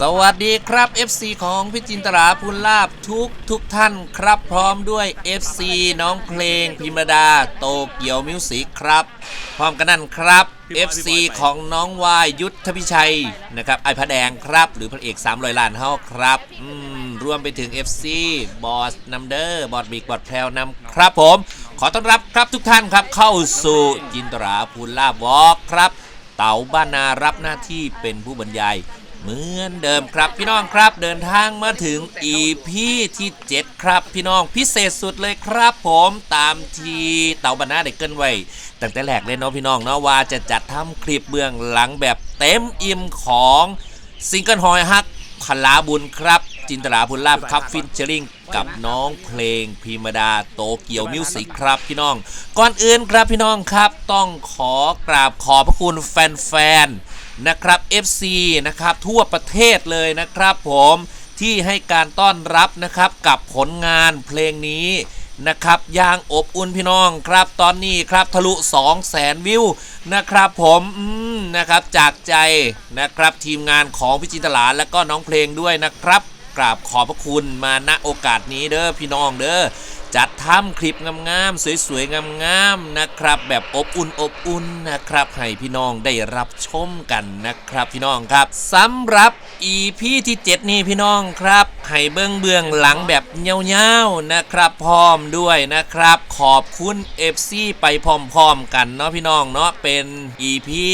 สวัสดีครับ FC ของพิจินตราพุนลาบทุกทุกท่านครับพร้อมด้วย FC น้องเพลงพิมดาโตเกียวมิวสิกครับ พร้อมกันนั่นครับ FC ของน้องวายยุทธพิชัยนะครับไอพระแดงครับหรือพระเอก300ล้านเฮาครับอืมรวมไปถึง FC บอสนัมเดอร์บอสบิ๊กบอสแพรวนำครับผม ขอต้อนรับครับทุกท่านครับเข้าสู่จินตราพูนลาบวอล์กครับ เต๋าบ้านนารับหน้าที่เป็นผู้บรรยาย เหมือนเดิมครับพี่น้องครับเดินทางมาถึง EP ที่ 7 ครับพี่น้องพิเศษสุดเลยครับ ผมตามที่เต๋าบ้านนาได้เกินไว้ตั้งแต่แรกเลยเนาะพี่น้องเนาะว่าจะจัดทำคลิปเบื้องหลังแบบเต็มอิ่มของซิงเกิลฮอยฮักพลาบุญครับ จินตราพุนลาบครับฟินเชอริงกับน้องเพลงพิมดาโตเกียวมิวสิกครับพี่น้อง ก่อนอื่นครับพี่น้องครับ ต้องขอกราบขอบพระคุณแฟนๆ นะครับ FC นะครับทั่วประเทศเลยนะครับผมที่ให้การต้อนรับนะครับกับผลงานเพลงนี้นะครับย่างอบอุ่นพี่น้องครับตอนนี้ครับทะลุ 2 0 0แสนวิวนะครับผมอืมนะครับจากใจนะครับทีมงานของพิจิตลาและก็น้องเพลงด้วยนะครับ กราบขอบพระคุณมาณโอกาสนี้เด้อพี่น้องเด้อ จัดทำคลิปงามๆสวยๆงามๆนะครับ แบบอบอุ่นอบอุ่นนะครับให้พี่น้องได้รับชมกันนะครับพี่น้องครับสำหรับ EP ที่ 7 นี้พี่น้องครับให้เบื้องเบื้องหลังแบบเงาๆนะครับพร้อมด้วยนะครับ ขอบคุณ FC ไปพร้อมๆกันเนาะพี่น้องเนาะเป็น EP พิ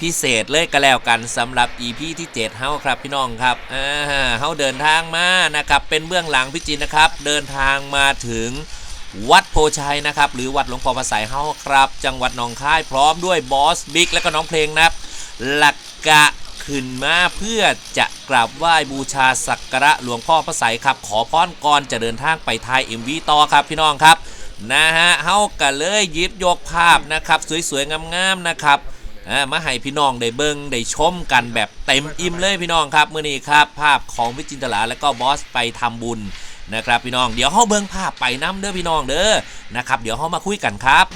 พิเศษเลยก็แล้วกันสำหรับ EP ที่7เฮาครับพี่น้องครับอ่าเฮาเดินทางมานะครับเป็นเบื้องหลังพี่จินนะครับ เดินทางมาถึงวัดโพชัยนะครับ หรือวัดหลวงพ่อพระสายเฮาครับ จังหวัดหนองคายพร้อมด้วยบอสบิ๊กและก็น้องเพลงนะครับ หลักกะขึ้นมาเพื่อจะกราบไหว้บูชาสักการะหลวงพ่อพระสายครับ ขอพรก่อนจะเดินทางไปทาย MV ต่อครับพี่น้องครับนะฮะเฮาก็เลยยิบยกภาพนะครับ สวยๆงามๆนะครับ อ่ามาให้พี่น้องได้เบิ้งได้ชมกันแบบเต็มอิ่มเลยพี่น้องครับมื่อนี้ครับ ภาพของวิจินตลาและก็บอสไปทำบุญนะครับพี่น้องเดี๋ยวเฮาเบิ้งภาพไปน้ำเด้อพี่น้องเด้อนะครับเดี๋ยวเฮามาคุยกันครับ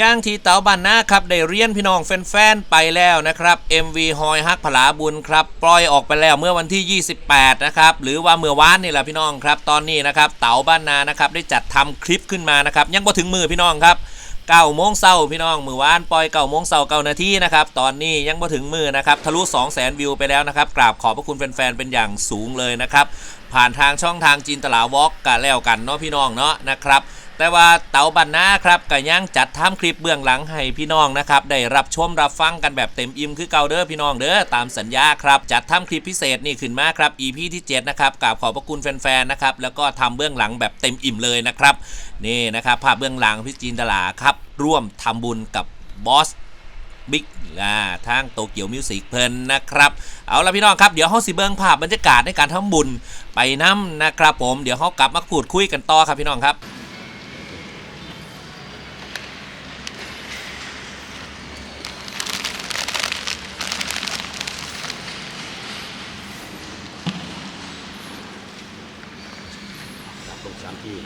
ย่างที่เต๋าบันนาครับได้เรียนพี่น้องแฟนๆไปแล้วนะครับ MV ฮอยฮักผลาบุญครับปล่อยออกไปแล้วเมื่อวันที่ 28 นะครับ หรือว่าเมื่อวานนี่แหละพี่น้องครับ ตอนนี้นะครับเต๋าบ้านนานะครับได้จัดทำคลิปขึ้นมานะครับ ยังบ่ถึงมือพี่น้องครับ9โมงเช้าพี่น้องมือวานปล่อย9โมงเช้า9นาทีนะครับตอนนี้ยังบ่ถึงมือนะครับทะลุ 2 0 0 0 0 0วิวไปแล้วนะครับกราบขอบพระคุณแฟนๆเป็นอย่างสูงเลยนะครับผ่านทางช่องทางจินตลาวอล์กกันแล้วกันเนาะพี่น้องเนาะนะครับ แต่ว่าเต๋าบันนาครับก็ยังจัดทำคลิปเบื้องหลังให้พี่น้องนะครับได้รับชมรับฟังกันแบบเต็มอิ่มคือเก่าเด้อพี่น้องเด้อตามสัญญาครับจัดทำคลิปพิเศษนี่ขึ้นมาครับ EP ที่7นะครับกราบขอบพระคุณแฟนๆนะครับแล้วก็ทำเบื้องหลังแบบเต็มอิ่มเลยนะครับนี่นะครับภาพเบื้องหลังพี่จินตลาครับร่วมทำบุญกับบอสบิ๊กทางโตเกียวมิวสิกเพลินนะครับ เอาละพี่น้องครับ เดี๋ยวเฮาสิเบิงภาพบรรยากาศในการทำบุญไปน้ำนะครับผมเดี๋ยวเฮากลับมาพูดคุยกันต่อครับพี่น้องครับ ลงสามที่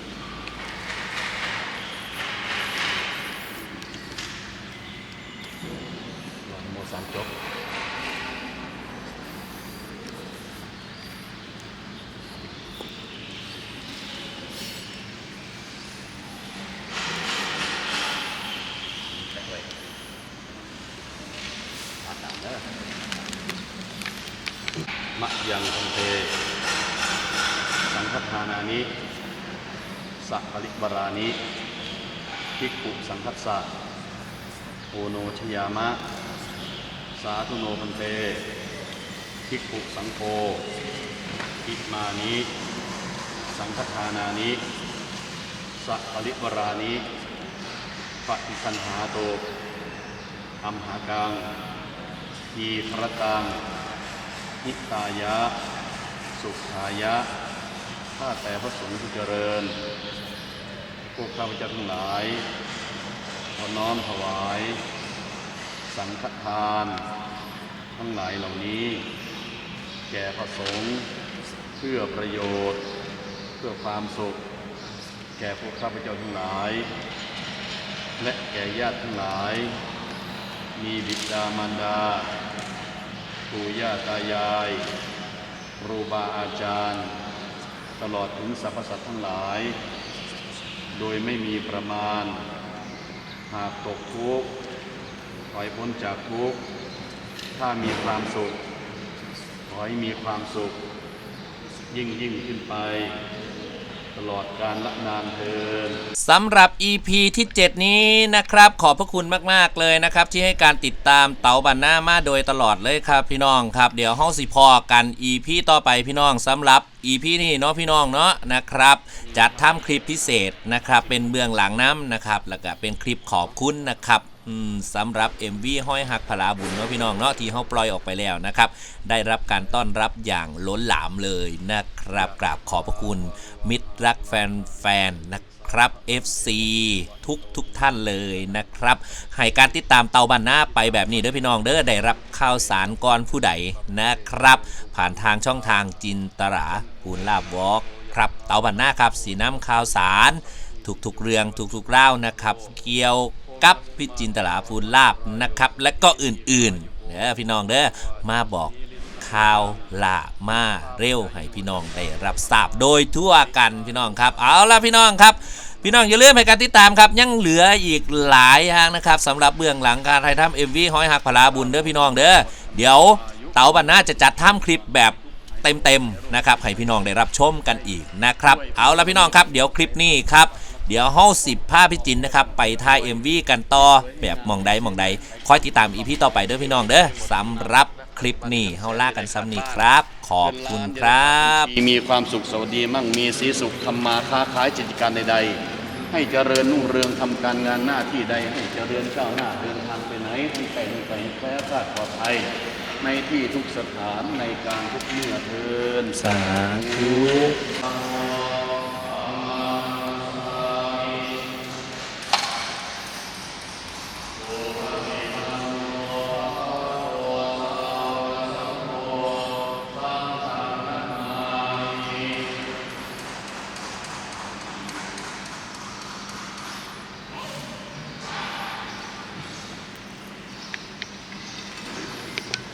มามจบมะยังคงเท สังฆทานานิสัพพลิบารานิภิกขุสังคัสสะโอโนชยามะ สาธุโนพันเตภิกขุสังโฆอิมานิสังฆทานานิสัพพลิบรานิปฏิสันหาโตอัมหากังทีพระตังนิตายะ สุขายะข้าแต่พระสงฆ์ผู้เจริญ พวกข้าพเจ้าทั้งหลายขอน้อมถวาย สังฆทาน ทั้งหลายเหล่านี้ แก่พระสงฆ์เพื่อประโยชน์ เพื่อความสุข แก่พวกข้าพเจ้าทั้งหลาย และแก่ญาติทั้งหลาย มีบิดามารดาปู่ย่าตายายครูบาอาจารย์ ตลอดถึงสรรพสัตว์ทั้งหลาย โดยไม่มีประมาณ หากตกทุกข์ ถอยพ้นจากทุกข์ ถ้ามีความสุข ขอให้มีความสุข ยิ่งยิ่งขึ้นไป ตลอดการละนานเทินสำหรับ EP ที่ 7 นี้นะครับ ขอบพระคุณมากๆเลยนะครับ ที่ให้การติดตามเต๋าบันหน้ามาโดยตลอดเลยครับพี่น้องครับ เดี๋ยวห้องสิพอกัน EP ต่อไปพี่น้องสำหรับ EP นี้เนาะพี่น้องเนาะนะครับ จัดทำคลิปพิเศษนะครับ เป็นเบื้องหลังน้ำนะครับ แล้วก็เป็นคลิปขอบคุณนะครับ อืมสำหรับ MV ห้อยหักพลาบุญเนาะพี่น้องเนาะที่เขาปล่อยออกไปแล้วนะครับ ได้รับการต้อนรับอย่างล้นหลามเลยนะครับกราบขอบพระคุณมิตรรักแฟนๆนะครับ FC ทุกทุกท่านเลยนะครับให้การติดตามเตาบันหน้าไปแบบนี้เด้อพี่น้องเด้อได้รับข่าวสารก่อนผู้ใดนะครับ ผ่านทางช่องทางจินตราปูนลาบวอล์กครับเตาบันหน้าครับสีน้ำข่าวสารทุกๆเรื่องทุกๆเล่านะครับ เกี่ยว กับพิจินตลาฟูลาบนะครับ และก็อื่นๆเด้อพี่น้องเด้อมาบอกข่าวลามาเร็วให้พี่น้องได้รับทราบโดยทั่วกันพี่น้องครับ เอาละพี่น้องครับ พี่น้องอย่าลืมให้การติดตามครับยังเหลืออีกหลายอย่างนะครับสำหรับเบื้องหลังการถ่ายทำเอ็มวีห้อยหักพลาบุญเด้อพี่น้องเด้อเดี๋ยวเต๋าบันน่าจะจัดทำคลิปแบบเต็มๆนะครับให้พี่น้องได้รับชมกันอีกนะครับ เอาละพี่น้องครับ เดี๋ยวคลิปนี้ครับ เดี๋ยวเฮาสิบผ้าพี่จินนะครับ ไปถ่าย MV กันต่อแบบมองใดมองใดคอยติดตามอีพีต่อไปเด้อพี่น้องเด้อสำหรับคลิปนี้เฮาล่ากันซ้ำนี้ครับ ขอบคุณครับ มีความสุขสวัสดีมั่งมีสีสุขทำมาค้าขายกิจการใดๆ ให้เจริญรุ่งเรืองทำการงานหน้าที่ใด ให้เจริญก้าวหน้าเดินทางไปไหนให้ไปลงไปให้แคล้วคลาดปลอดภัยในที่ทุกสถานในการทุกเมื่อเทินสาธุอา